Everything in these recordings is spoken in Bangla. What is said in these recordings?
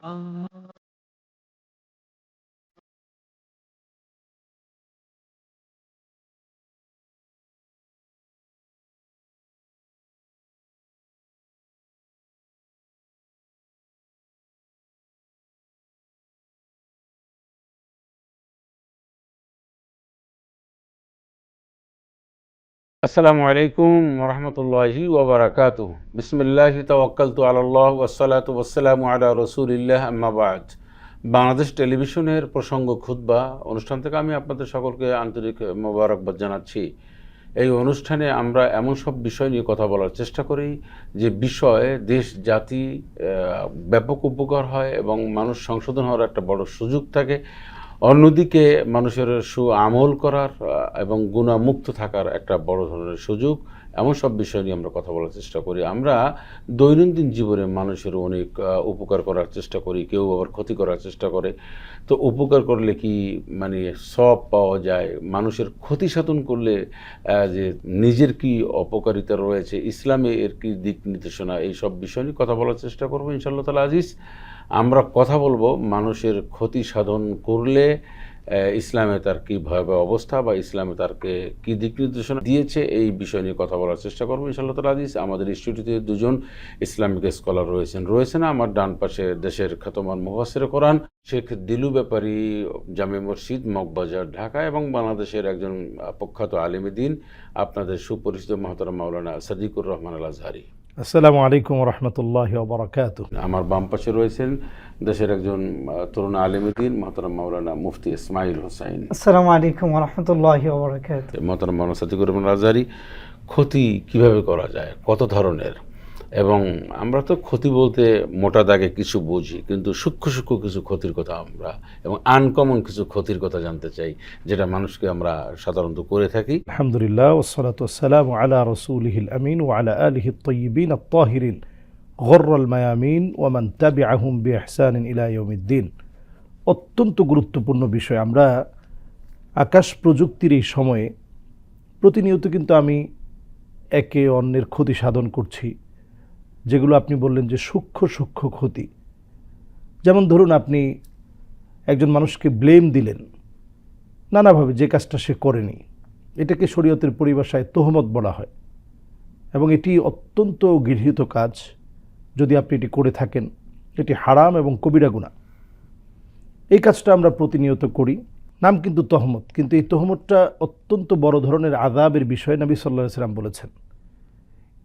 啊。আসসালামু আলাইকুম রহমতুল্লাহি ওবরাকাতু বিসমিল্লাহ আলাল্লাহ ওয়াসসালাতু ওয়াসসালামু আলা রসুলিল্লাহ আম্মাবাদ বাংলাদেশ টেলিভিশনের প্রসঙ্গ খুতবা অনুষ্ঠান থেকে আমি আপনাদের সকলকে আন্তরিক মোবারকবাদ জানাচ্ছি। এই অনুষ্ঠানে আমরা এমন সব বিষয় নিয়ে কথা বলার চেষ্টা করি যে বিষয়ে দেশ, জাতি ব্যাপক উপকার হয় এবং মানুষ সংশোধন হওয়ার একটা বড় সুযোগ থাকে। অন্যদিকে মানুষের সু আমল করার এবং গুণামুক্ত থাকার একটা বড় ধরনের সুযোগ, এমন সব বিষয় নিয়ে আমরা কথা বলার চেষ্টা করি। আমরা দৈনন্দিন জীবনে মানুষের অনেক উপকার করার চেষ্টা করি, কেউ আবার ক্ষতি করার চেষ্টা করে। তো উপকার করলে কি মানে সব পাওয়া যায়? মানুষের ক্ষতি সাধন করলে যে নিজের কি অপকারিতা রয়েছে, ইসলামে এর কি দিক নির্দেশনা, এই সব বিষয় নিয়ে কথা বলার চেষ্টা করব ইনশাল্লাহ তালা আজিজ। আমরা কথা বলব মানুষের ক্ষতি সাধন করলে ইসলামে তার কি ভয়াবহ অবস্থা বা ইসলামে তারকে কি দিক নির্দেশনা দিয়েছে, এই বিষয় নিয়ে কথা বলার চেষ্টা করব ইনশাল্লাহ আজিজ আমাদের স্টুডিওতে দুজন ইসলামিক স্কলার রয়েছেন। রয়েছেন আমার ডান পাশে দেশের খ্যাতমান মুহাসের কোরআন, শেখ দিলু ব্যাপারী জামে মসজিদ, মগবাজার, ঢাকা এবং বাংলাদেশের একজন প্রখ্যাত আলিমী দিন, আপনাদের সুপরিচিত মহতরম মাওলানা সাদিকুর রহমান আল আজহারি আসসালামু আলাইকুম রহমতুল্লাহ বারাকাত আমার বাম পাশে রয়েছেন দেশের একজন তরুণ আলিমুদ্দিন মহতরম মাওলানা মুফতি ইসমাইল হোসাইন। আসসালামু আলাইকুম রহমতুল্লাহ ওবরাকাত মহতরম মাওলানা সাদিকুর রহমান রাজারি ক্ষতি কীভাবে করা যায়? কত ধরনের? এবং আমরা তো ক্ষতি বলতে মোটা দাগে কিছু বুঝি, কিন্তু সূক্ষ্ম সূক্ষ্ম কিছু ক্ষতির কথা আমরা এবং আনকমন কিছু ক্ষতির কথা জানতে চাই, যেটা মানুষকে আমরা সাধারণত করে থাকি। আলহামদুলিল্লাহ ওসলাত সালাম আলা রসুলহিল আমিন ও আলা আলহি তৈবিন তহিরিন গর্রল মায়ামিন ওমান তাবি আহম বি আহসান ইলাইউদ্দিন অত্যন্ত গুরুত্বপূর্ণ বিষয়, আমরা আকাশ প্রযুক্তির এই সময়ে প্রতিনিয়ত কিন্তু আমি একে অন্যের ক্ষতি সাধন করছি। যেগুলো আপনি বললেন যে সূক্ষ্ম সূক্ষ্ম ক্ষতি। যেমন ধরুন আপনি একজন মানুষকে ব্লেম দিলেন, নানাভাবে যে কাজটা সে করেনি। এটাকে শরীয়তের পরিভাষায় তোহমত বলা হয়। এবং এটি অত্যন্ত গৃহীত কাজ, যদি আপনি এটি করে থাকেন। এটি হারাম এবং কবিরা গুণা এই কাজটা আমরা প্রতিনিয়ত করি। নাম কিন্তু তহমত। কিন্তু এই তহমতটা অত্যন্ত বড় ধরনের আদাবের বিষয় নবী সাল্লাহ সাল্লাম বলেছেন।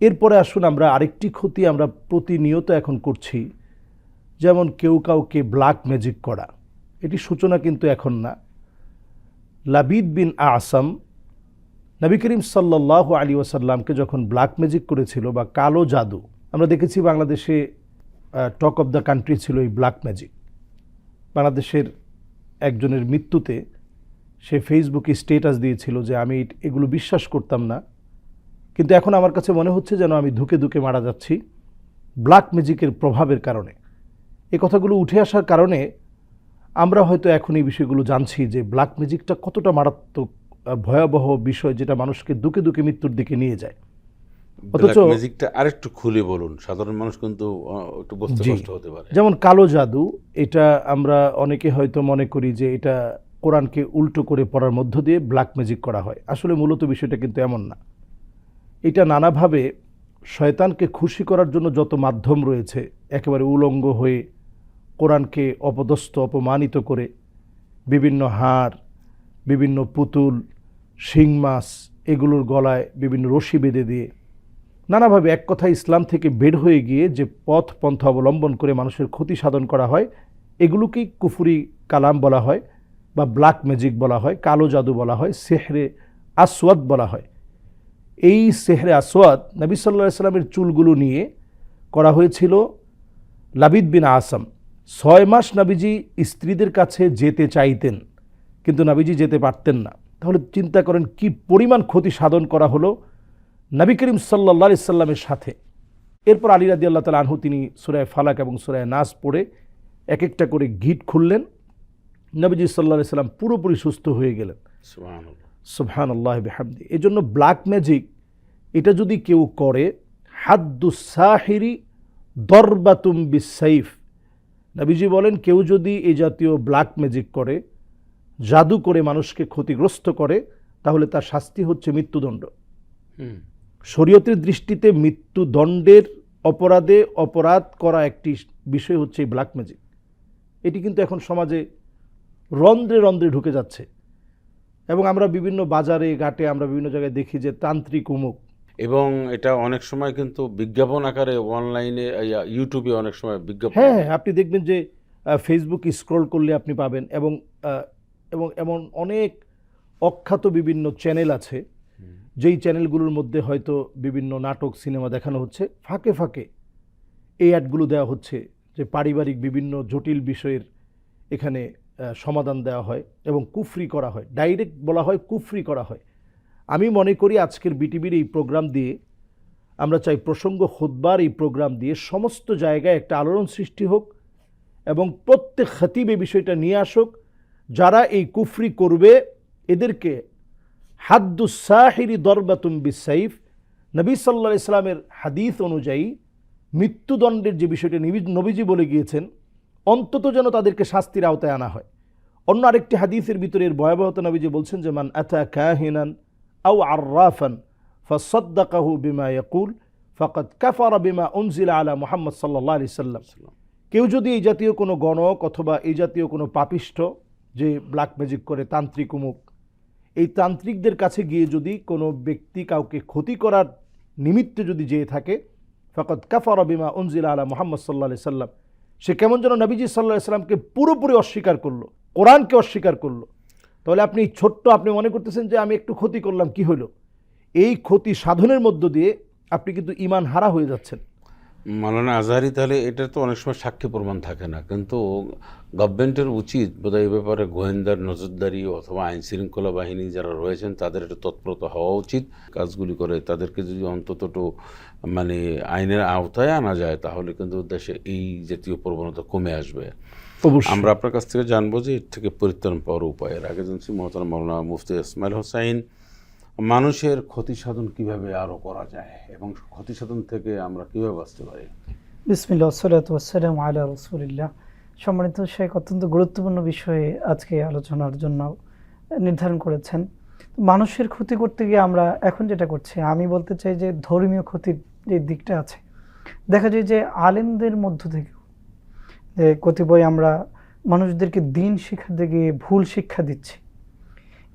এরপরে আসুন আমরা আরেকটি ক্ষতি আমরা প্রতিনিয়ত এখন করছি, যেমন কেউ কাউকে ব্ল্যাক ম্যাজিক করা। এটি সূচনা কিন্তু এখন না। লাবিদ বিন আসাম নবী করিম সাল্লাহ আলী ওসাল্লামকে যখন ব্ল্যাক ম্যাজিক করেছিল বা কালো জাদু, আমরা দেখেছি বাংলাদেশে টক অফ দ্য কান্ট্রি ছিল এই ব্ল্যাক ম্যাজিক বাংলাদেশের একজনের মৃত্যুতে সে ফেসবুকে স্টেটাস দিয়েছিল যে আমি এগুলো বিশ্বাস করতাম না। কিন্তু এখন আমার কাছে মনে হচ্ছে যেন আমি ধুকে ধুকে মারা যাচ্ছি ব্ল্যাক ম্যাজিকের প্রভাবের কারণে। এই কথাগুলো উঠে আসার কারণে আমরা হয়তো এখন এই বিষয়গুলো জানছি যে ব্ল্যাক ম্যাজিকটা কতটা মারাত্মক ভয়াবহ বিষয় যেটা মানুষকে দুকে দুকে মৃত্যুর দিকে নিয়ে যায়। অথচ ম্যাজিকটা আরেকটু খুলে বলুন সাধারণ মানুষ কিন্তু একটু বুঝতে কষ্ট হতে পারে। যেমন কালো জাদু এটা আমরা অনেকে হয়তো মনে করি যে এটা কোরআনকে উল্টো করে পড়ার মধ্য দিয়ে ব্ল্যাক ম্যাজিক করা হয়। আসলে মূলত বিষয়টা কিন্তু এমন না। এটা নানাভাবে শয়তানকে খুশি করার জন্য যত মাধ্যম রয়েছে, একেবারে উলঙ্গ হয়ে কোরআনকে অপদস্থ, অপমানিত করে বিভিন্ন হাড়, বিভিন্ন পুতুল, শিং মাছ এগুলোর গলায় বিভিন্ন রশি বেঁধে দিয়ে নানাভাবে এক কথা ইসলাম থেকে বের হয়ে গিয়ে যে পথ, পন্থা অবলম্বন করে মানুষের ক্ষতি সাধন করা হয়, এগুলোকেই কুফুরি কালাম বলা হয় বা ব্ল্যাক ম্যাজিক বলা হয়, কালো জাদু বলা হয়, সেহরে আসওয়াদ বলা হয়। এই সেহরে আসওয়াদ নবী সাল্লাহ সাল্লামের চুলগুলো নিয়ে করা হয়েছিল লাবিদ বিন আসাম। ছয় মাস নাবিজি স্ত্রীদের কাছে যেতে চাইতেন, কিন্তু নাবিজি যেতে পারতেন না। তাহলে চিন্তা করেন কি পরিমাণ ক্ষতি সাধন করা হলো নবী করিম সাল্লা সাল্লামের সাথে। এরপর আলী রাদি আল্লাহ তালা আনহু তিনি সুরায় ফালাক এবং সুরায় নাস পড়ে এক একটা করে গিট খুললেন। নবীজি সাল্লাহ সাল্লাম পুরোপুরি সুস্থ হয়ে গেলেন। সুবহান আল্লাহ বেহামদি। এই জন্য ব্ল্যাক ম্যাজিক এটা যদি কেউ করে হাদ্দু সাহিরি দরবাতুম বিসাইফ নবীজি বলেন কেউ যদি এই জাতীয় ব্ল্যাক ম্যাজিক করে জাদু করে মানুষকে ক্ষতিগ্রস্ত করে তাহলে তার শাস্তি হচ্ছে মৃত্যুদণ্ড। শরীয়তের দৃষ্টিতে মৃত্যুদণ্ডের অপরাধে অপরাধ করা একটি বিষয় হচ্ছে এই ব্ল্যাক ম্যাজিক এটি কিন্তু এখন সমাজে রন্ধ্রে রন্ধ্রে ঢুকে যাচ্ছে। এবং আমরা বিভিন্ন বাজারে ঘাটে আমরা বিভিন্ন জায়গায় দেখি যে তান্ত্রিক উমুক। এবং এটা অনেক সময় কিন্তু বিজ্ঞাপন আকারে অনলাইনে ইউটিউবে অনেক সময় বিজ্ঞাপন হ্যাঁ হ্যাঁ, আপনি দেখবেন যে ফেসবুক স্ক্রল করলে আপনি পাবেন এবং এবং এমন অনেক অখ্যাত বিভিন্ন চ্যানেল আছে যেই চ্যানেলগুলোর মধ্যে হয়তো বিভিন্ন নাটক সিনেমা দেখানো হচ্ছে। ফাঁকে ফাঁকে এই অ্যাডগুলো দেওয়া হচ্ছে যে পারিবারিক বিভিন্ন জটিল বিষয়ের এখানে সমাধান দেওয়া হয় এবং কুফরি করা হয়। ডাইরেক্ট বলা হয় কুফরি করা হয়। আমি মনে করি আজকের বিটিভির এই প্রোগ্রাম দিয়ে, আমরা চাই প্রসঙ্গ খোদবার এই প্রোগ্রাম দিয়ে সমস্ত জায়গায় একটা আলোড়ন সৃষ্টি হোক এবং প্রত্যেক খতিব বিষয়টা নিয়ে আসুক। যারা এই কুফরি করবে, এদেরকে হাদ্দুসাহিরি দরবাতুম বিসাইফ, নবী সাল্লা ইসলামের হাদিস অনুযায়ী মৃত্যুদণ্ডের যে বিষয়টা নিবি- নবীজি বলে গিয়েছেন অন্তত যেন তাদেরকে শাস্তির আওতায় আনা হয়। অন্য আরেকটি হাদিসের ভিতরে এর ভয়াবহতা নবীজি বলছেন যে, মান আতা কাহিনান আও আর্রাফান ফসদ্দাকাহু বিমা ইয়াকুল ফকত কাফারা বিমা উনজিলা আলা মুহাম্মদ সাল্লাহ আলি সাল্লাম। কেউ যদি এই জাতীয় কোনো গণক অথবা এই জাতীয় কোনো পাপিষ্ঠ যে ব্ল্যাক ম্যাজিক করে তান্ত্রিক উমুক এই তান্ত্রিকদের কাছে গিয়ে যদি কোনো ব্যক্তি কাউকে ক্ষতি করার নিমিত্তে যদি যেয়ে থাকে ফকত কাফার বিমা উনজিলা আলা মোহাম্মদ সাল্লা আলি সাল্লাম সে কেমন যেন নবীজি সাল্লাহ ইসলামকে পুরোপুরি অস্বীকার করল, কোরআনকে অস্বীকার করল। তাহলে আপনি ছোট্ট, আপনি মনে করতেছেন যে আমি একটু ক্ষতি করলাম, কি হলো এই ক্ষতি সাধনের মধ্য দিয়ে আপনি কিন্তু ইমান হারা হয়ে যাচ্ছেন। মালানা আজহারি তাহলে এটা তো অনেক সময় সাক্ষী প্রমাণ থাকে না। কিন্তু গভর্নমেন্টের উচিত বোধহয় এই ব্যাপারে গোয়েন্দার নজরদারি অথবা আইন শৃঙ্খলা বাহিনী যারা রয়েছেন তাদের একটা তৎপরতা হওয়া উচিত। কাজগুলি করে তাদেরকে যদি অন্তত মানে আইনের আওতায় আনা যায় তাহলে কিন্তু দেশে এই জাতীয় প্রবণতা কমে আসবে। আমরা আপনার কাছ থেকে জানব যে এর থেকে পরিত্রাণ পাওয়ার উপায়। এর আগে জানছি মহতারা মৌলানা মুফতি ইসমাইল হোসাইন মানুষের ক্ষতি সাধন কীভাবে আরও করা যায় এবং ক্ষতি সাধন থেকে আমরা কীভাবে বাঁচতে পারি? বিসমিল্লাহ সালাত ওয়াসালাম আলা রসুলিল্লাহ। সম্মানিত শেখ, অত্যন্ত গুরুত্বপূর্ণ বিষয়ে আজকে আলোচনার জন্য নির্ধারণ করেছেন। মানুষের ক্ষতি করতে গিয়ে আমরা এখন যেটা করছি, আমি বলতে চাই যে ধর্মীয় ক্ষতির যে দিকটা আছে, দেখা যায় যে আলেমদের মধ্য থেকেও, যে কতিপয় আমরা মানুষদেরকে দিন শিক্ষাতে গিয়ে ভুল শিক্ষা দিচ্ছি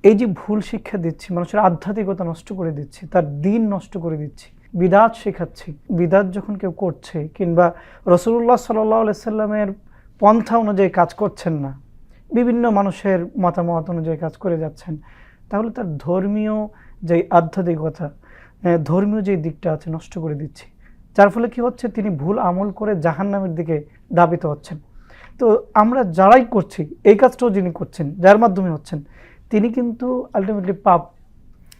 এই যে ভুল শিক্ষা দিচ্ছি, মানুষের আধ্যাত্মিকতা নষ্ট করে দিচ্ছি, তার দিন নষ্ট করে দিচ্ছি, বিদাত শেখাচ্ছি, বিদাত যখন কেউ করছে কিংবা রসুল্লাহ সাল্লাহ সাল্লামের পন্থা অনুযায়ী কাজ করছেন না, বিভিন্ন মানুষের মতামত অনুযায়ী কাজ করে যাচ্ছেন, তাহলে তার ধর্মীয় যে আধ্যাত্মিকতা ধর্মীয় যে দিকটা আছে নষ্ট করে দিচ্ছি। যার ফলে কি হচ্ছে, তিনি ভুল আমল করে জাহান্নামের দিকে দাবিত হচ্ছেন। তো আমরা যারাই করছি, এই কাজটাও যিনি করছেন, যার মাধ্যমে হচ্ছেন তিনি কিন্তু আলটিমেটলি পাপ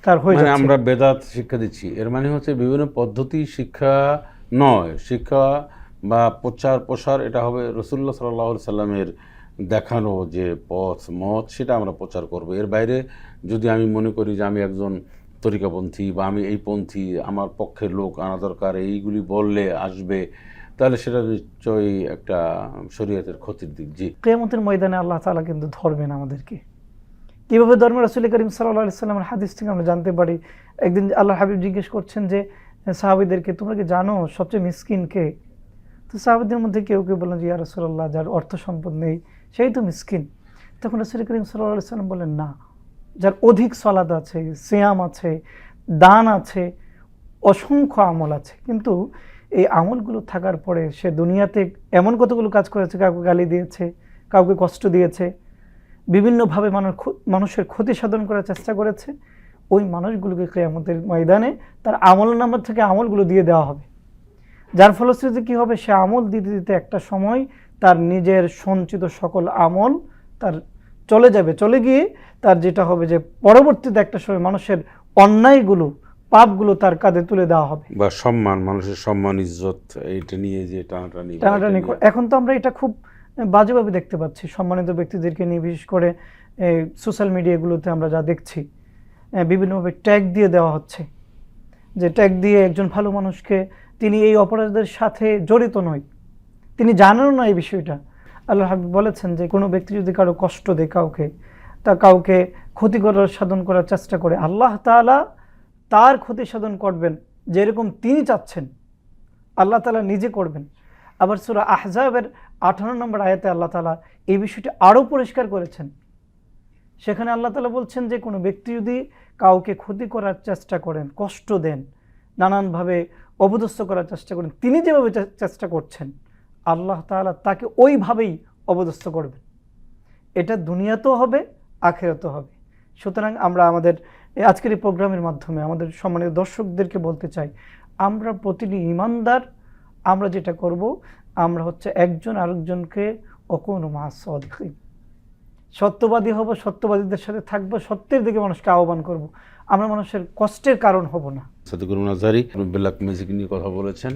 তার হয়ে মানে যাচ্ছে। আমরা বেদাত শিক্ষা দিচ্ছি। এর মানে হচ্ছে বিভিন্ন পদ্ধতি শিক্ষা নয়। শিক্ষা বা প্রচার প্রসার এটা হবে রসুল্লাহ সাল্লাহ সাল্লামের দেখানো যে পথ মত সেটা আমরা প্রচার করব। এর বাইরে যদি আমি মনে করি যে আমি একজন তরিকাপন্থী বা আমি এই পন্থী আমার পক্ষের লোক আনা দরকার এইগুলি বললে আসবে তাহলে সেটা নিশ্চয়ই একটা শরীয়তের ক্ষতির দিক। জি। কেয়ামতের ময়দানে আল্লাহ তাআলা কিন্তু ধরবেন আমাদেরকে। কীভাবে ধর্ম রসুল করিম সাল্লাহ সাল্লামের হাদিস থেকে আমরা জানতে পারি? একদিন আল্লাহ হাবিব জিজ্ঞেস করছেন যে, সাহাবিদেরকে, তোমরা কি জানো সবচেয়ে মিসকিন কে? তো সাহাবিদের মধ্যে কেউ কেউ বললেন যে, ইয়া রসুল্লাহ যার অর্থ সম্পদ নেই, সেই তো মিসকিন। তখন রসুল করিম সাল্লাহ সাল্লাম বললেন, না, যার অধিক সলাদ আছে, সিয়াম আছে, দান আছে, অসংখ্য আমল আছে। কিন্তু এই আমলগুলো থাকার পরে সে দুনিয়াতে এমন কতগুলো কাজ করেছে, কাউকে গালি দিয়েছে, কাউকে কষ্ট দিয়েছে বিভিন্নভাবে মানুষ মানুষের ক্ষতি সাধন করার চেষ্টা করেছে ওই মানুষগুলোকে কেয়ামতের ময়দানে তার আমল নাম্বার থেকে আমলগুলো দিয়ে দেওয়া হবে। যার ফলশ্রুতিতে কী হবে? সে আমল দিতে দিতে একটা সময় তার নিজের সঞ্চিত সকল আমল তার চলে যাবে। চলে গিয়ে তার যেটা হবে যে পরবর্তীতে একটা সময় মানুষের অন্যায়গুলো পাপগুলো তার কাঁধে তুলে দেওয়া হবে। বা সম্মান মানুষের সম্মান ইজ্জত এইটা নিয়ে যে টানাটানি টানাটানি এটা এখন তো আমরা এটা খুব বাজেভাবে দেখতে পাচ্ছি। সম্মানিত ব্যক্তিদেরকে নিয়ে, বিশেষ করে সোশ্যাল মিডিয়াগুলোতে আমরা যা দেখছি বিভিন্নভাবে ট্যাগ দিয়ে দেওয়া হচ্ছে। যে ট্যাগ দিয়ে একজন ভালো মানুষকে তিনি এই অপরাধের সাথে জড়িত নয়, তিনি জানেনও না এই বিষয়টা। আল্লাহ হাবিব বলেছেন যে, কোনো ব্যক্তি যদি কারও কষ্ট দেয় কাউকে, তা কাউকে ক্ষতি করার, সাধন করার চেষ্টা করে, আল্লাহ তালা তার ক্ষতি সাধন করবেন, যেরকম তিনি চাচ্ছেন, আল্লাহ তালা নিজে করবেন। আবার সুরা আহজাবের আঠারো নম্বর আয়াতে আল্লাহ তাআলা এই বিষয়টি আরও পরিষ্কার করেছেন। সেখানে আল্লাহ তাআলা বলছেন যে, কোনো ব্যক্তি যদি কাউকে ক্ষতি করার চেষ্টা করেন, কষ্ট দেন, নানানভাবে অবদস্থ করার চেষ্টা করেন, তিনি যেভাবে চেষ্টা করছেন, আল্লাহ তাআলা তাকে ওইভাবেই অবদস্থ করবেন। এটা দুনিয়াতেও হবে, আখেরাতেও হবে। সুতরাং আমরা আমাদের আজকের এই প্রোগ্রামের মাধ্যমে আমাদের সম্মানিত দর্শকদেরকে বলতে চাই, আমরা প্রতিটি ইমানদার আমরা যেটা করব, আমরা হচ্ছে একজন আরেকজনকে অকোন মাস সত্যবাদী হব, সত্যবাদীদের সাথে থাকব, সত্যের দিকে মানুষকে আহ্বান করব। আমরা মানুষের কষ্টের কারণ হব না। সাদিকুল নাজারি ব্ল্যাক মিউজিক নিয়ে কথা বলেছেন,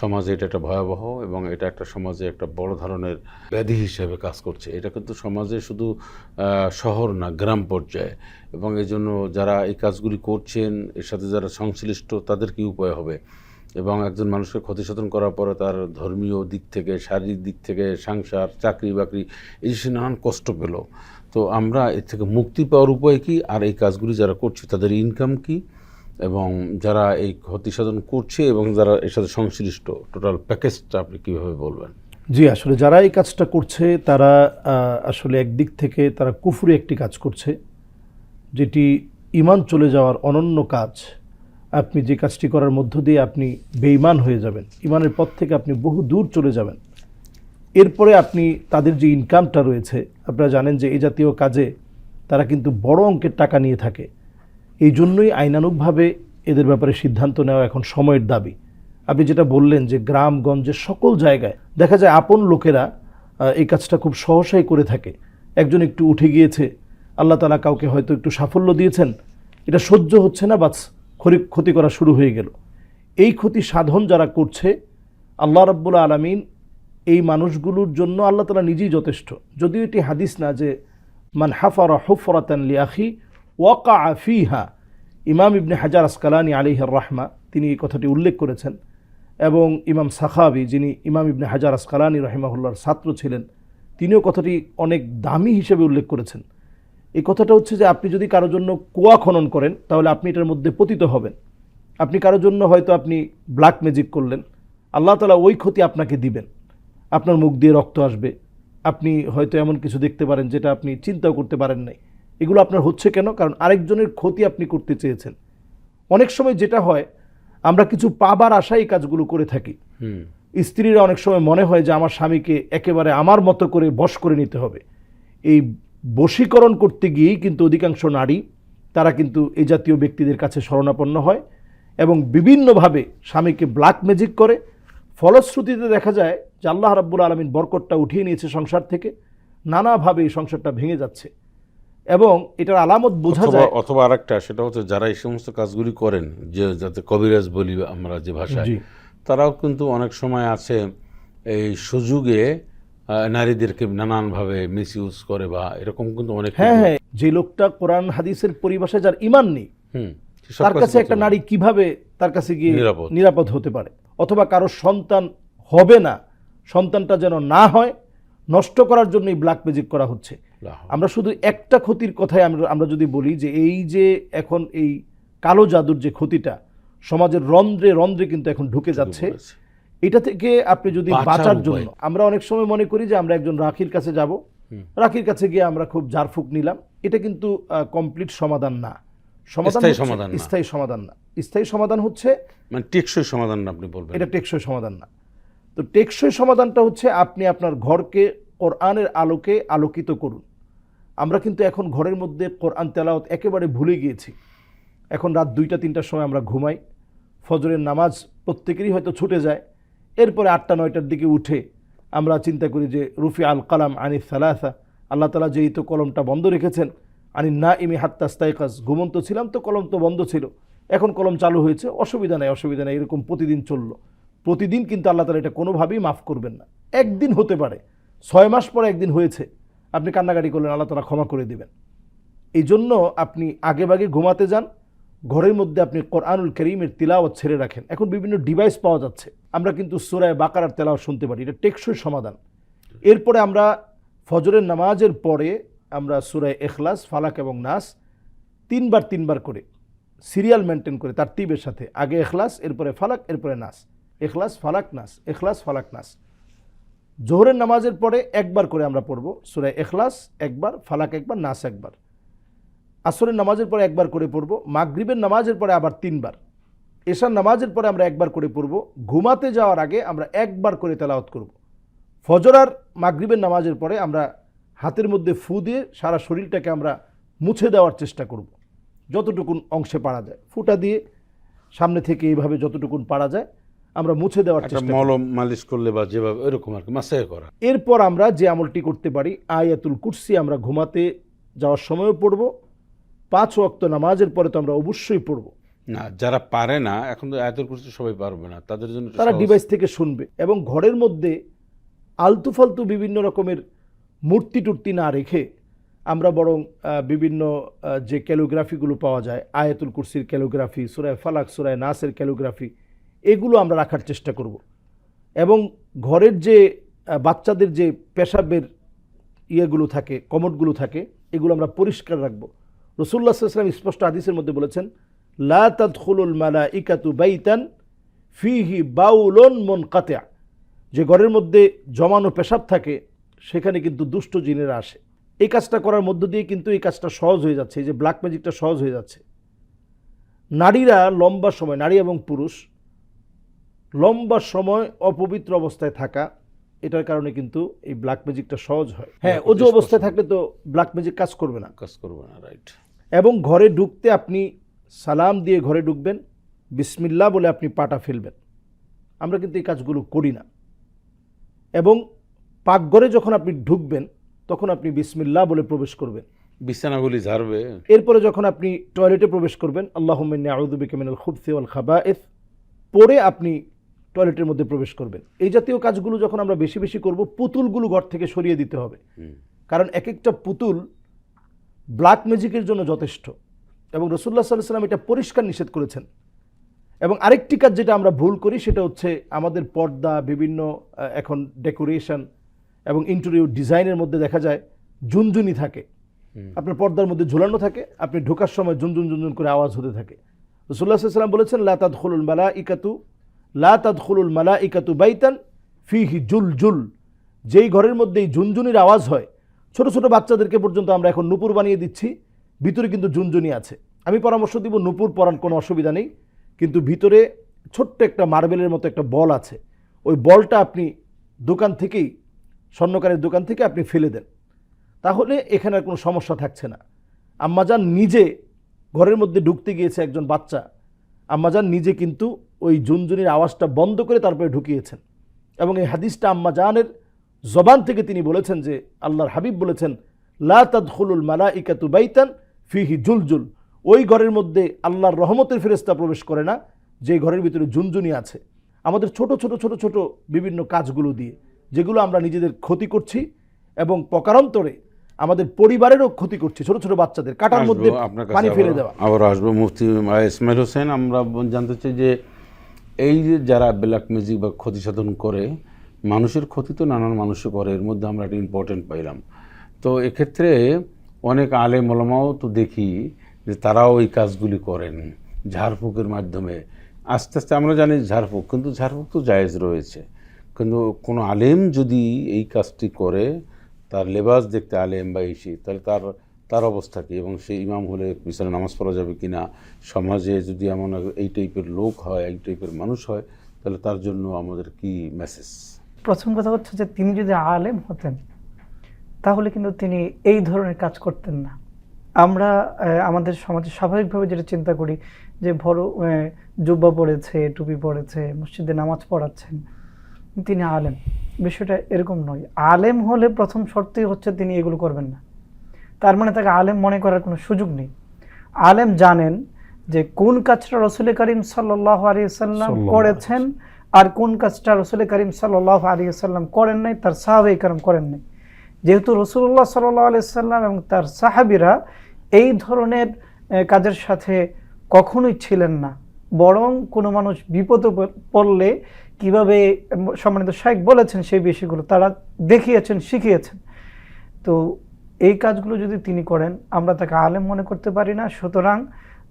সমাজে এটা একটা ভয়াবহ এবং এটা একটা সমাজে একটা বড় ধরনের ব্যাধি হিসেবে কাজ করছে। এটা কিন্তু সমাজে শুধু শহর না, গ্রাম পর্যায়ে। এবং এই জন্য যারা এই কাজগুলি করছেন, এর সাথে যারা সংশ্লিষ্ট, তাদের কি উপায় হবে? এবং একজন মানুষকে ক্ষতিসাধন করার পরে তার ধর্মীয় দিক থেকে, শারীরিক দিক থেকে, সংসার, চাকরি বাকরি, এই যে নানান কষ্ট পেল। তো আমরা এর থেকে মুক্তি পাওয়ার উপায় কি? আর এই কাজগুলি যারা করছে, তাদের ইনকাম কি? এবং যারা এই ক্ষতি সাধন করছে এবং যারা এর সাথে সংশ্লিষ্ট টোটাল প্যাকেজটা আপনি কীভাবে বলবেন? জি, আসলে যারা এই কাজটা করছে, তারা আসলে একদিক থেকে তারা কুফুরি একটি কাজ করছে, যেটি ইমান চলে যাওয়ার অনন্য কাজ। আপনি যে কাজটি করার মধ্য দিয়ে আপনি বেঈমান হয়ে যাবেন ইমানের পথ থেকে আপনি বহু দূর চলে যাবেন। এরপরে আপনি তাদের যে ইনকামটা রয়েছে, আপনারা জানেন যে এই জাতীয় কাজে তারা কিন্তু বড় অঙ্কের টাকা নিয়ে থাকে। এই জন্যই আইনানুগভাবে এদের ব্যাপারে সিদ্ধান্ত নেওয়া এখন সময়ের দাবি। আপনি যেটা বললেন যে গ্রামগঞ্জের সকল জায়গায় দেখা যায় আপন লোকেরা এই কাজটা খুব সহসাই করে থাকে। একজন একটু উঠে গিয়েছে, আল্লাহ তালা কাউকে হয়তো একটু সাফল্য দিয়েছেন, এটা সহ্য হচ্ছে না, বাস ক্ষতি করা শুরু হয়ে গেল। এই ক্ষতি সাধন যারা করছে, আল্লাহ রাব্বুল আলমিন এই মানুষগুলোর জন্য আল্লাহ তালা নিজেই যথেষ্ট। যদিও এটি হাদিস না যে, মান হাফারা হুফরাতান লিয়াখি ওয়াকা আফিহা ইমাম ইবনে হাজার আসকালানি আলিহর রাহমা, তিনি এই কথাটি উল্লেখ করেছেন। এবং ইমাম সাখাবি, যিনি ইমাম ইবনে হাজার আসকালানি রহিমাহুল্লার ছাত্র ছিলেন, তিনিও কথাটি অনেক দামি হিসেবে উল্লেখ করেছেন। এই কথাটা হচ্ছে যে আপনি যদি কারোর জন্য কুয়া খনন করেন তাহলে আপনি এটার মধ্যে পতিত হবেন। আপনি কারোর জন্য হয়তো আপনি ব্ল্যাক ম্যাজিক করলেন। আল্লাহ তালা ওই ক্ষতি আপনাকে দিবেন। আপনার মুখ দিয়ে রক্ত আসবে। আপনি হয়তো এমন কিছু দেখতে পারেন যেটা আপনি চিন্তাও করতে পারেন নাই। এগুলো আপনার হচ্ছে কেন? কারণ আরেকজনের ক্ষতি আপনি করতে চেয়েছেন। অনেক সময় যেটা হয় আমরা কিছু পাবার আশায় এই কাজগুলো করে থাকি। হুম। স্ত্রীরা অনেক সময় মনে হয় যে আমার স্বামীকে একেবারে আমার মতো করে বশ করে নিতে হবে। এই বশীকরণ করতে গিয়েই কিন্তু অধিকাংশ নারী তারা কিন্তু এই জাতীয় ব্যক্তিদের কাছে শরণাপন্ন হয় এবং বিভিন্নভাবে স্বামীকে ব্ল্যাক ম্যাজিক করে। ফলশ্রুতিতে দেখা যায় যে আল্লাহ রাব্বুল আলমিন বরকতটা উঠিয়ে নিয়েছে সংসার থেকে নানাভাবে এই সংসারটা ভেঙে যাচ্ছে। এবং এটার আলামত বোঝা যায় অথবা আরেকটা সেটা হচ্ছে যারা এই সমস্ত কাজগুলি করেন যে যাতে কবিরাজ বলি আমরা যে ভাষায় তারাও কিন্তু অনেক সময় আছে এই সুযোগে নারীদেরকে নানানভাবে মিস ইউজ করে বা এরকম কিন্তু অনেক হ্যাঁ হ্যাঁ যে লোকটা কোরআন হাদিসের পরিভাষায় যার ইমান নেই তার কাছে একটা নারী কীভাবে তার কাছে গিয়ে নিরাপদ। হতে পারে? অথবা কারও সন্তান হবে না সন্তানটা যেন না হয় নষ্ট করার জন্যই ব্ল্যাক ম্যাজিক করা হচ্ছে। আমরা শুধু একটা ক্ষতির কথাই আমরা আমরা যদি বলি যে এই যে এখন এই কালো জাদুর যে ক্ষতিটা সমাজের রন্ধ্রে রন্ধ্রে কিন্তু এখন ঢুকে যাচ্ছে। এটা থেকে আপনি যদি বাঁচার জন্য আমরা অনেক সময় মনে করি যে আমরা একজন রাখির কাছে যাব। রাখির কাছে গিয়ে আমরা খুব জারফুক নিলাম। এটা কিন্তু কমপ্লিট সমাধান না। সমাধান স্থায়ী সমাধান না। স্থায়ী সমাধান না। স্থায়ী সমাধান হচ্ছে মানে টেকসই সমাধান না আপনি বলবেন। এটা টেকসই সমাধান না। তো টেকসই সমাধানটা হচ্ছে আপনি আপনার ঘরকে কোরআনের আলোকে আলোকিত করুন। আমরা কিন্তু এখন ঘরের মধ্যে কোরআন তেলাওয়াত একেবারে ভুলে গিয়েছি। এখন রাত দুইটা তিনটার সময় আমরা ঘুমাই। ফজরের নামাজ প্রত্যেকেরই হয়তো ছুটে যায়। এরপরে আটটা, নয়টার দিকে উঠে আমরা চিন্তা করি যে রুফি আল কালাম আনি সালাসা, আল্লাহ তালা যেই তো কলমটা বন্ধ রেখেছেন, আনি না ইমি হাত্তাস্তাইকাস ঘুমন্ত ছিলাম তো কলম তো বন্ধ ছিল। এখন কলম চালু হয়েছে, অসুবিধা নেই অসুবিধা নেই, এরকম প্রতিদিন চলল। প্রতিদিন কিন্তু আল্লাহ তালা এটা কোনোভাবেই মাফ করবেন না। একদিন হতে পারে, ছয় মাস পরে একদিন হয়েছে, আপনি কান্নাকাটি করলেন, আল্লাহ তালা ক্ষমা করে দেবেন। এই জন্য আপনি আগেভাগে ঘুমাতে যান, ঘরের মধ্যে আপনি কোরআনুল করিমের তিলাওয়াত ছেড়ে রাখেন। এখন বিভিন্ন ডিভাইস পাওয়া যাচ্ছে। আমরা কিন্তু সুরায় বাকারার তেলাওয়াত শুনতে পারি, এটা টেকসই সমাধান। এরপরে আমরা ফজরের নামাজের পরে আমরা সুরায় এখলাস ফালাক এবং নাস তিনবার তিনবার করে সিরিয়াল মেনটেন করে তার টিবের সাথে। আগে এখলাস এরপরে ফালাক, এরপরে নাস। এখলাস ফালাক, নাস এখলাস ফালাক, নাস। জোহরের নামাজের পরে একবার করে আমরা পড়ব সুরায় এখলাস একবার, ফালাক একবার, নাস একবার। আসরের নামাজের পরে একবার করে পড়ব, মাগরিবের নামাজের পরে আবার তিনবার। এশার নামাজের পরে আমরা একবার করে পড়ব। ঘুমাতে যাওয়ার আগে আমরা একবার করে তেলাওয়াত করব। ফজর আর মাগরিবের নামাজের পরে আমরা হাতের মধ্যে ফু দিয়ে সারা শরীরটাকে আমরা মুছে দেওয়ার চেষ্টা করব। যতটুকুন অংশে পারা যায়। ফুটা দিয়ে সামনে থেকে এইভাবে যতটুকুন পারা যায় আমরা মুছে দেওয়ার চেষ্টা মলম মালিশ করলে বা যেভাবে এরকম আর কি মাসায় করা। এরপর আমরা যে আমলটি করতে পারি আয়াতুল কুরসি আমরা ঘুমাতে যাওয়ার সময়ও পড়ব। পাঁচ ওয়াক্ত নামাজের পরে তো আমরা অবশ্যই পড়ব। না যারা পারে না এখন তো এত কিছু সবাই পারবে না তাদের জন্য তারা ডিভাইস থেকে শুনবে এবং ঘরের মধ্যে আলতু ফালতু বিভিন্ন রকমের মূর্তি টুর্তি না রেখে আমরা বরং বিভিন্ন যে ক্যালোগ্রাফিগুলো পাওয়া যায় আয়াতুল কুরসির ক্যালোগ্রাফি সুরায় ফালাক সুরায় নাসের ক্যালোগ্রাফি এগুলো আমরা রাখার চেষ্টা করব। এবং ঘরের যে বাচ্চাদের যে পেশাবের ইয়েগুলো থাকে কমোডগুলো থাকে এগুলো আমরা পরিষ্কার রাখব। রসুল্লাহ সাল্লাম স্পষ্ট হাদিসের মধ্যে বলেছেন লা তাদখুলুল মালা ইকাতু বাইতান ফিহি বাউলন মন কাতেয়া যে ঘরের মধ্যে জমানো পেশাব থাকে সেখানে কিন্তু দুষ্ট জিনেরা আসে। এই কাজটা করার মধ্য দিয়ে কিন্তু এই কাজটা সহজ হয়ে যাচ্ছে এই যে ব্ল্যাক ম্যাজিকটা সহজ হয়ে যাচ্ছে। নারীরা লম্বা সময় নারী এবং পুরুষ লম্বা সময় অপবিত্র অবস্থায় থাকা এটার কারণে কিন্তু এই ব্ল্যাক ম্যাজিকটা সহজ হয়। হ্যাঁ অজু অবস্থায় থাকলে তো ব্ল্যাক ম্যাজিক কাজ করবে না। কাজ করবে না রাইট এবং ঘরে ঢুকতে আপনি সালাম দিয়ে ঘরে ঢুকবেন বিসমিল্লা বলে আপনি পাটা ফেলবেন। আমরা কিন্তু এই কাজগুলো করি না। এবং পাকঘরে যখন আপনি ঢুকবেন তখন আপনি বিসমিল্লা বলে প্রবেশ করবেন। বিছানাগুলি ঝাড়বে। এরপরে যখন আপনি টয়লেটে প্রবেশ করবেন আল্লাহ আউদুবিকামিনাল খুবসি ওয়াল এফ পরে আপনি টয়লেটের মধ্যে প্রবেশ করবেন। এই জাতীয় কাজগুলো যখন আমরা বেশি বেশি করব পুতুলগুলো ঘর থেকে সরিয়ে দিতে হবে। কারণ এক একটা পুতুল ব্ল্যাক ম্যাজিকের জন্য যথেষ্ট। এবং রসুল্লাহ সাল্লাহ সাল্লাম এটা পরিষ্কার নিষেধ করেছেন। এবং আরেকটি কাজ যেটা আমরা ভুল করি সেটা হচ্ছে আমাদের পর্দা বিভিন্ন এখন ডেকোরেশন এবং ইন্টেরিয়র ডিজাইনের মধ্যে দেখা যায় ঝুনঝুনি থাকে। আপনার পর্দার মধ্যে ঝুলানো থাকে আপনি ঢোকার সময় ঝুনঝুন ঝুনঝুন করে আওয়াজ হতে থাকে। রসুল্লাহ সাল্লাম বলেছেন লাতাদ খুলুল মালা ইকাতু লাতাদ খুলুল মালা ইকাতু বাইতান ফিহি জুল জুল যেই ঘরের মধ্যে এই ঝুনঝুনির আওয়াজ হয় ছোট ছোট বাচ্চাদেরকে পর্যন্ত আমরা এখন নুপুর বানিয়ে দিচ্ছি ভিতরে কিন্তু ঝুনঝুনি আছে। আমি পরামর্শ দিব নুপুর পরান, কোনো অসুবিধা নেই। কিন্তু ভিতরে ছোট্ট একটা মার্বেলের মতো একটা বল আছে। ওই বলটা আপনি দোকান থেকেই, স্বর্ণকারের দোকান থেকে আপনি ফেলে দেন। তাহলে এখানে আর কোনো সমস্যা থাকছে না। আম্মাজান নিজে ঘরের মধ্যে ঢুকতে গিয়েছে একজন বাচ্চা। আম্মাজান নিজে কিন্তু ওই জুনজুনির আওয়াজটা বন্ধ করে তারপরে ঢুকিয়েছেন। এবং এই হাদিসটা আম্মাজানের জবান থেকে তিনি বলেছেন যে, আল্লাহর হাবিব বলেছেন, লা তাদখুলুল মালা ইকাতু বাইতান ফিহি জুলজুল। ওই ঘরের মধ্যে আল্লাহর রহমতের ফেরেস্তা প্রবেশ করে না যে ঘরের ভিতরে ঝুনঝুনি আছে। আমাদের ছোট ছোট ছোট ছোট বিভিন্ন কাজগুলো দিয়ে যেগুলো আমরা নিজেদের ক্ষতি করছি এবং প্রকারান্তরে আমাদের পরিবারেরও ক্ষতি করছি ছোট ছোট বাচ্চাদের কাটার মধ্যে পানি ফেলে দেওয়া। আবার আসব মুফতি ইসমাইল হোসেন। আমরা জানতে চাই যে এই যে যারা ব্ল্যাক মিউজিক বা ক্ষতি সাধন করে মানুষের ক্ষতি তো নানান মানুষে করে এর মধ্যে আমরা একটা ইম্পর্টেন্ট পাইলাম। তো এক্ষেত্রে অনেক আলে মলমাও তো দেখি যে তারাও এই কাজগুলি করেন ঝাড়ফুঁকের মাধ্যমে। আস্তে আস্তে আমরা জানি ঝাড়ফুঁক, কিন্তু ঝাড়ফুঁক তো জায়েজ রয়েছে। কিন্তু কোনো আলেম যদি এই কাজটি করে, তার লেবাস দেখতে আলেম বা ইসি, তাহলে তার তার অবস্থা কী? এবং সেই ইমাম হলে বিছানা নামাজ পড়া যাবে কি না সমাজে যদি এমন এই টাইপের লোক হয়, এই টাইপের মানুষ হয়, তাহলে তার জন্য আমাদের কি মেসেজ প্রথম কথা হচ্ছে যে, তিনি যদি আলেম হতেন, তাহলে কিন্তু তিনি এই ধরনের কাজ করতেন না। আমরা আমাদের সমাজে স্বাভাবিকভাবে যেটা চিন্তা করি যে বড় জুব্বা পড়েছে টুপি পড়েছে মসজিদে নামাজ পড়াচ্ছেন তিনি আলেম। বিষয়টা এরকম নয়। আলেম হলে প্রথম শর্তই হচ্ছে তিনি এগুলো করবেন না। তার মানে তাকে আলেম মনে করার কোনো সুযোগ নেই। আলেম জানেন যে কোন কাজটা রসুল করিম সাল্লাহ আলী সাল্লাম করেছেন আর কোন কাজটা রসুল করিম সাল্লাহ আলী সাল্লাম করেন নাই তার কারণ করেন নাই। যেহেতু রসুল্লাহ সাল্লাহ আলি সাল্লাম এবং তার সাহাবিরা এই ধরনের কাজের সাথে কখনোই ছিলেন না। বরং কোনো মানুষ বিপদে পড়লে কীভাবে সম্মানিত শাইখ বলেছেন সেই বিষয়গুলো, তারা দেখিয়েছেন, শিখিয়েছেন। তো এই কাজগুলো যদি তিনি করেন, আমরা তাকে আলেম মনে করতে পারি না। সুতরাং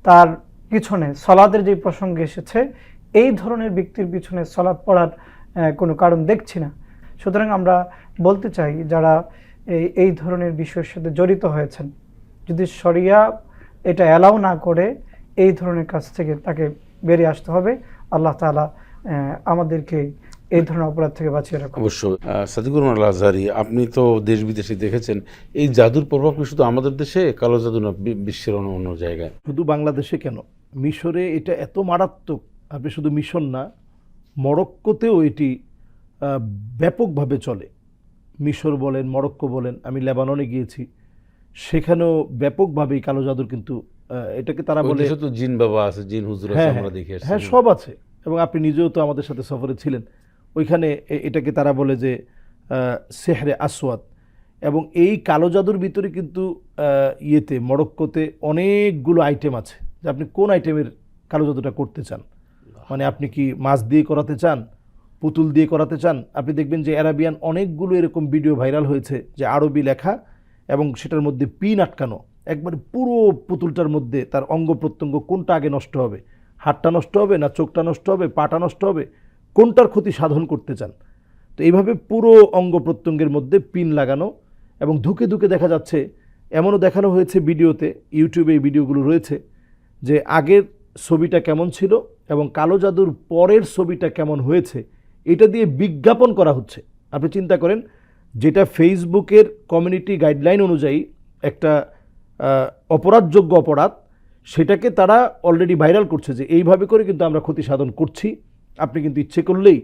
তার পিছনে সলাদের যে প্রসঙ্গে এসেছে, এই ধরনের ব্যক্তির পিছনে সলাদ পড়ার কোনো কারণ দেখছি না। সুতরাং আমরা বলতে চাই, যারা এই ধরনের বিষয়ের সাথে জড়িত হয়েছেন যদি শরিয়া এটা অ্যালাউ না করে এই ধরনের কাজ থেকে তাকে বেরিয়ে আসতে হবে। আল্লাহ তাআলা আহ, আমাদেরকে এই ধরনের অপরাধ থেকে বাঁচিয়ে রাখুন। অবশ্যই। সাদিকুর রহমান আজহারি আপনি তো দেশ বিদেশে দেখেছেন এই জাদুর প্রভাব কি শুধু আমাদের দেশে কালো জাদু না বি- বিশ্বের অন্য অন্য জায়গায়? শুধু বাংলাদেশে কেন? মিশরে এটা এত মারাত্মক আপনি শুধু মিশর না মরক্কোতেও এটি ব্যাপকভাবে চলে। মিশর বলেন মরক্কো বলেন আমি লেবাননে গিয়েছি। সেখানেও ব্যাপকভাবে কালো জাদুর কিন্তু এটাকে তারা বলে তো জিন বাবা আছে জিন হুজুর আছে হ্যাঁ আমরা হ্যাঁ, দেখে হ্যাঁ সব আছে। এবং আপনি নিজেও তো আমাদের সাথে সফরে ছিলেন। ওইখানে এটাকে তারা বলে যে সেহরে আসওয়াদ। এবং এই কালো জাদুর ভিতরে কিন্তু ইয়েতে মরক্কোতে অনেকগুলো আইটেম আছে। যে আপনি কোন আইটেমের কালো জাদুটা করতে চান? মানে আপনি কি মাছ দিয়ে করাতে চান? পুতুল দিয়ে করাতে চান? আপনি দেখবেন যে অ্যারাবিয়ান অনেকগুলো এরকম ভিডিও ভাইরাল হয়েছে যে আরবি লেখা এবং সেটার মধ্যে পিন আটকানো। একবারে পুরো পুতুলটার মধ্যে তার অঙ্গ প্রত্যঙ্গ কোনটা আগে নষ্ট হবে? হাতটা নষ্ট হবে না চোখটা নষ্ট হবে? পাটা নষ্ট হবে? কোনটার ক্ষতি সাধন করতে চান? তো এইভাবে পুরো অঙ্গ প্রত্যঙ্গের মধ্যে পিন লাগানো এবং ধুকে ধুকে দেখা যাচ্ছে, এমনও দেখানো হয়েছে ভিডিওতে, ইউটিউবে এই ভিডিওগুলো রয়েছে, যে আগের ছবিটা কেমন ছিল এবং কালো জাদুর পরের ছবিটা কেমন হয়েছে, এটা দিয়ে বিজ্ঞাপন করা হচ্ছে। আপনি চিন্তা করেন যেটা ফেসবুকের কমিউনিটি গাইডলাইন অনুযায়ী একটা অপরাধযোগ্য অপরাধ, সেটাকে তারা অলরেডি ভাইরাল করছে যে এইভাবে করে কিন্তু আমরা ক্ষতি সাধন করছি। আপনি কিন্তু ইচ্ছে করলেই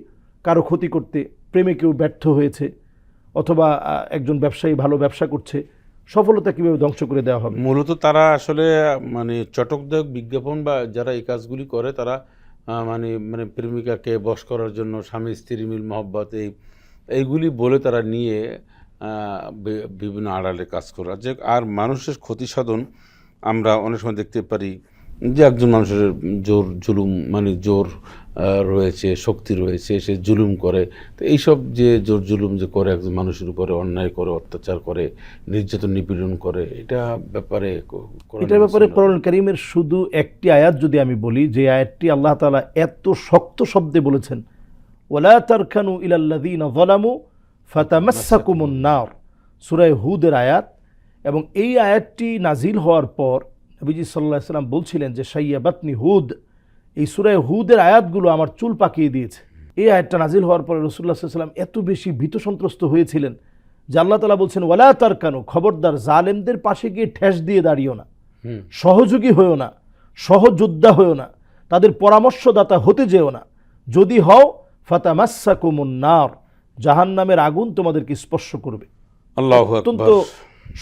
কারও ক্ষতি করতে প্রেমে কেউ ব্যর্থ হয়েছে অথবা একজন ব্যবসায়ী ভালো ব্যবসা করছে, সফলতা কীভাবে ধ্বংস করে দেওয়া হবে? মূলত তারা আসলে মানে চটকদায়ক বিজ্ঞাপন বা যারা এই কাজগুলি করে তারা মানে মানে প্রেমিকাকে বশ করার জন্য স্বামী, স্ত্রী মিল মহব্বত এই এইগুলি বলে তারা নিয়ে বিভিন্ন আড়ালে কাজ করা যে আর মানুষের ক্ষতি সাধন আমরা অনেক সময় দেখতে পারি যে একজন মানুষের জোর জুলুম মানে জোর রয়েছে শক্তি রয়েছে সে জুলুম করে। তো এইসব যে জোর জুলুম যে করে একজন মানুষের উপরে অন্যায় করে অত্যাচার করে নির্যাতন নিপীড়ন করে এটা ব্যাপারে এটার ব্যাপারে কোরআন করিমের শুধু একটি আয়াত যদি আমি বলি যে আয়াতটি আল্লাহ তালা এত শক্ত শব্দে বলেছেন ওলা তারখানু ইলাল্লাযীনা যালামু ফাতামাসসাকুমুন নার সূরা হুদের আয়াত। এবং এই আয়াতটি নাজিল হওয়ার পর নবীজি সাল্লাল্লাহু সাল্লাম বলছিলেন যে সাইয়াবাতনি হুদ। এই সূরা হুদের আয়াতগুলো আমার চুল পাকিয়ে দিয়েছে। এই আয়াতটা নাজিল হওয়ার পরে রসুল্লাহ সাল্লাম এত বেশি ভীত সন্ত্রস্ত হয়েছিলেন। যে আল্লাহ তালা বলছেন ওয়ালা তারকানু খবরদার জালেমদের পাশে গিয়ে ঠেস দিয়ে দাঁড়িও না। সহযোগী হয়েও না। সহযোদ্ধা হয়েও না। তাদের পরামর্শদাতা হতে যেও না। যদি হও ফাতামাসা কুমুন জাহান নামের আগুন তোমাদেরকে স্পর্শ করবে। আল্লাহ অত্যন্ত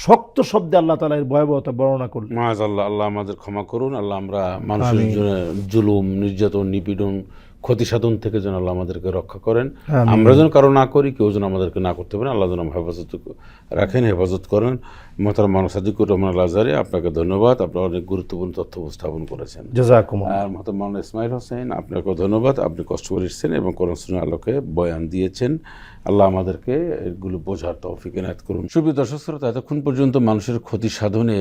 শক্ত শব্দে আল্লাহ তালা এর ভয়াবহতা বর্ণনা করলেন। মাজ আল্লাহ আল্লাহ আমাদের ক্ষমা করুন আল্লাহ আমরা মানুষের জন্য জুলুম নির্যাতন নিপীড়ন ক্ষতি সাধন থেকে যেন আল্লাহ আমাদেরকে রক্ষা করেন। আমরা যেন কারও না করি কেউ যেন আমাদেরকে না করতে পারেন আল্লাহ যেন হেফাজত রাখেন হেফাজত করেন। মহতার মানুষ সাদিকুর রহমান আল আপনাকে ধন্যবাদ। আপনারা অনেক গুরুত্বপূর্ণ তথ্য উপস্থাপন করেছেন। আর মহতার মাওলানা ইসমাইল হোসেন আপনাকেও ধন্যবাদ। আপনি কষ্ট করে এসেছেন এবং করণ আলোকে বয়ান দিয়েছেন। আল্লাহ আমাদেরকে এগুলো বোঝার তৌফিক এনায়ত করুন। সুপ্রিয় দর্শক শ্রোতা, এতক্ষণ পর্যন্ত মানুষের ক্ষতি সাধনে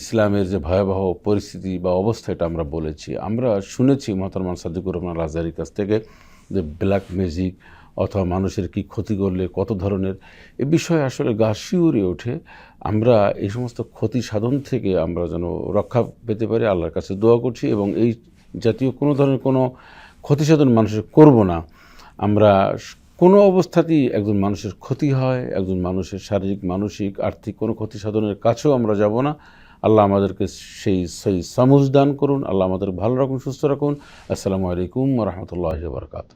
ইসলামের যে ভয়াবহ পরিস্থিতি বা অবস্থা এটা আমরা বলেছি। আমরা শুনেছি মহতারমান সাদিকুর রহমান রাজারির কাছ থেকে যে ব্ল্যাক ম্যাজিক অথবা মানুষের কি ক্ষতি করলে কত ধরনের, এ বিষয়ে আসলে গা শিউরে ওঠে। আমরা এই সমস্ত ক্ষতি সাধন থেকে আমরা যেন রক্ষা পেতে পারি, আল্লাহর কাছে দোয়া করছি এবং এই জাতীয় কোনো ধরনের কোনো ক্ষতি সাধন মানুষের করব না। আমরা কোনো অবস্থাতেই একজন মানুষের ক্ষতি হয়, একজন মানুষের শারীরিক, মানসিক, আর্থিক কোনো ক্ষতি সাধনের কাছেও আমরা যাব না। আল্লাহ আমাদেরকে সেই সেই সামুজ দান করুন, আল্লাহ আমাদের ভালো রাখুন, সুস্থ রাখুন। আসসালামু আলাইকুম রহমতুল্লাহ বারকাত